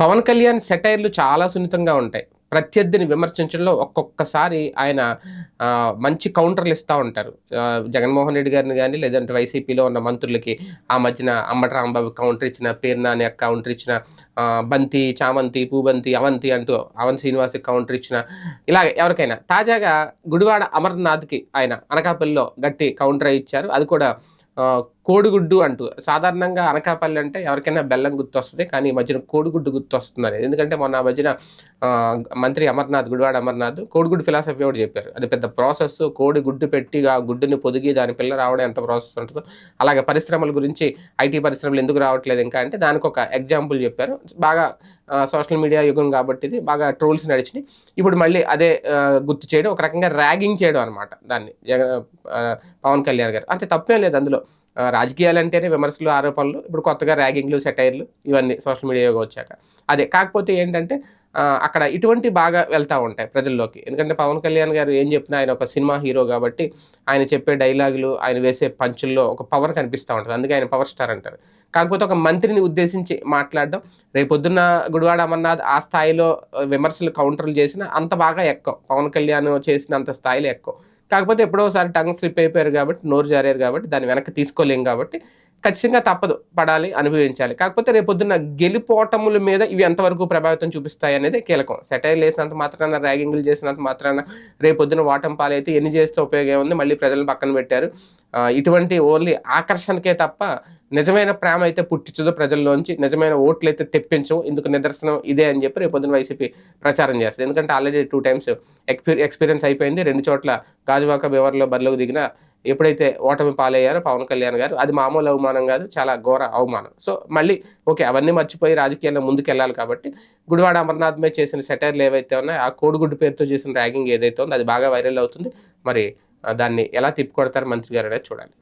పవన్ కళ్యాణ్ సెటైర్లు చాలా సున్నితంగా ఉంటాయి. ప్రత్యర్థిని విమర్శించడంలో ఒక్కొక్కసారి ఆయన మంచి కౌంటర్లు ఇస్తూ ఉంటారు. జగన్మోహన్ రెడ్డి గారిని కానీ లేదంటే వైసీపీలో ఉన్న మంత్రులకి ఆ మధ్యన అంబటి రాంబాబు కౌంటర్ ఇచ్చిన పేర్నాని కౌంటర్ ఇచ్చిన బంతి చామంతి పూబంతి అవంతి అంటూ అవన్ శ్రీనివాస్కి కౌంటర్ ఇచ్చిన ఇలా ఎవరికైనా. తాజాగా గుడివాడ అమర్నాథ్కి ఆయన అనకాపల్లిలో గట్టి కౌంటర్ ఇచ్చారు. అది కూడా కోడిగుడ్డు అంటూ. సాధారణంగా అనకాపల్లి అంటే ఎవరికైనా బెల్లం గుర్తొస్తుంది కానీ ఈ మధ్యన కోడిగుడ్డు గుర్తొస్తుందని ఎందుకంటే మొన్న మధ్యన మంత్రి అమర్నాథ్ గుడివాడ అమర్నాథ్ కోడిగుడ్డు ఫిలాసఫీ కూడా చెప్పారు. అది పెద్ద ప్రాసెస్. కోడి గుడ్డు పెట్టి ఆ గుడ్డుని పొదిగి దాని పిల్ల రావడం ఎంత ప్రాసెస్ ఉంటుందో. అలాగే పరిశ్రమల గురించి ఐటీ పరిశ్రమలు ఎందుకు రావట్లేదు ఇంకా అంటే దానికి ఒక ఎగ్జాంపుల్ చెప్పారు. బాగా సోషల్ మీడియా యుగం కాబట్టి ఇది బాగా ట్రోల్స్ నడిచినాయి. ఇప్పుడు మళ్ళీ అదే గుర్తు చేయడం ఒక రకంగా ర్యాగింగ్ చేయడం అనమాట దాన్ని. పవన్ కళ్యాణ్ గారు. అంటే తప్పేం లేదు అందులో. రాజకీయాలు అంటేనే విమర్శలు ఆరోపణలు ఇప్పుడు కొత్తగా ర్యాగింగ్లు సెటైర్లు ఇవన్నీ సోషల్ మీడియా యుగం వచ్చాక. అదే కాకపోతే ఏంటంటే అక్కడ ఇటువంటి బాగా వెళ్తూ ఉంటాయి ప్రజల్లోకి. ఎందుకంటే పవన్ కళ్యాణ్ గారు ఏం చెప్పినా ఆయన ఒక సినిమా హీరో కాబట్టి ఆయన చెప్పే డైలాగులు ఆయన వేసే పంచుల్లో ఒక పవర్ కనిపిస్తూ ఉంటుంది. అందుకే ఆయన పవర్ స్టార్ అంటారు. కాకపోతే ఒక మంత్రిని ఉద్దేశించి మాట్లాడడం రేపొద్దున గుడివాడ అమర్నాథ్ ఆ స్థాయిలో విమర్శలు కౌంటర్లు చేసిన అంత బాగా ఎక్కువ. పవన్ కళ్యాణ్ చేసినంత స్థాయిలో ఎక్కువ. కాకపోతే ఎప్పుడోసారి టంగ్ స్లిప్ అయిపోయారు కాబట్టి నోరు జారారు కాబట్టి దాన్ని వెనక్కి తీసుకోలేం కాబట్టి ఖచ్చితంగా తప్పదు పడాలి అనుభవించాలి. కాకపోతే రేపొద్దున్న గెలుపోటముల మీద ఇవి ఎంతవరకు ప్రభావితం చూపిస్తాయి అనేది కీలకం. సెటైల్ వేసినంత మాత్రాన ర్యాగింగ్లు చేసినంత మాత్రాన రేపొద్దున వాటం పాలైతే ఎన్ని చేస్తే ఉపయోగం ఉంది మళ్ళీ ప్రజలను పక్కన పెట్టారు. ఇటువంటి ఓన్లీ ఆకర్షణకే తప్ప నిజమైన ప్రేమ అయితే పుట్టించదు ప్రజల్లోంచి. నిజమైన ఓట్లు అయితే తెప్పించవు. ఇందుకు నిదర్శనం ఇదే అని చెప్పి రేపొద్దున వైసీపీ ప్రచారం చేస్తుంది. ఎందుకంటే ఆల్రెడీ టూ టైమ్స్ ఎక్స్పీరియన్స్ అయిపోయింది. రెండు చోట్ల గాజువాక బెవర్లో బరిలోకి దిగిన ఎప్పుడైతే ఓటమి పాలయ్యారో పవన్ కళ్యాణ్ గారు అది మామూలు అవమానం కాదు చాలా ఘోర అవమానం. సో మళ్ళీ ఓకే అవన్నీ మర్చిపోయి రాజకీయాల్లో ముందుకెళ్ళాలి కాబట్టి గుడివాడ అమర్నాథ్ మీద చేసిన సెటైర్లు ఏవైతే ఉన్నాయో ఆ కోడిగుడ్డు పేరుతో చేసిన ర్యాగింగ్ ఏదైతే ఉందో అది బాగా వైరల్ అవుతుంది. మరి దాన్ని ఎలా తిప్పికొడతారు మంత్రి గారు అనేది చూడాలి.